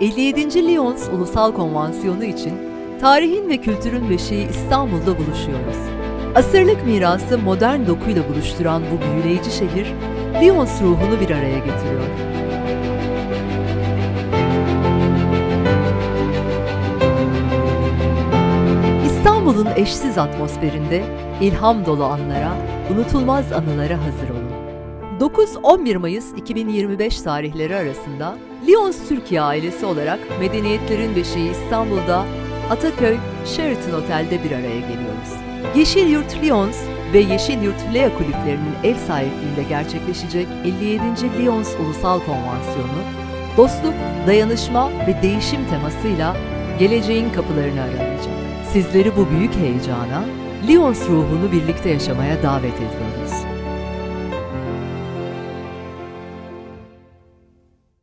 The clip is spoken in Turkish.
57. Lyons Ulusal Konvansiyonu için tarihin ve kültürün beşiği İstanbul'da buluşuyoruz. Asırlık mirası modern dokuyla buluşturan bu büyüleyici şehir, Lyons ruhunu bir araya getiriyor. İstanbul'un eşsiz atmosferinde ilham dolu anlara, unutulmaz anılara hazır olun. 9-11 Mayıs 2025 tarihleri arasında Lyons Türkiye ailesi olarak medeniyetlerin beşiği İstanbul'da Ataköy Sheraton Otel'de bir araya geliyoruz. Yeşil Yurt Lyons ve Yeşil Yurt Lea kulüplerinin ev sahipliğinde gerçekleşecek 57. Lyons Ulusal Konvansiyonu, dostluk, dayanışma ve değişim temasıyla geleceğin kapılarını aralayacak. Sizleri bu büyük heyecana, Lyons ruhunu birlikte yaşamaya davet ediyoruz.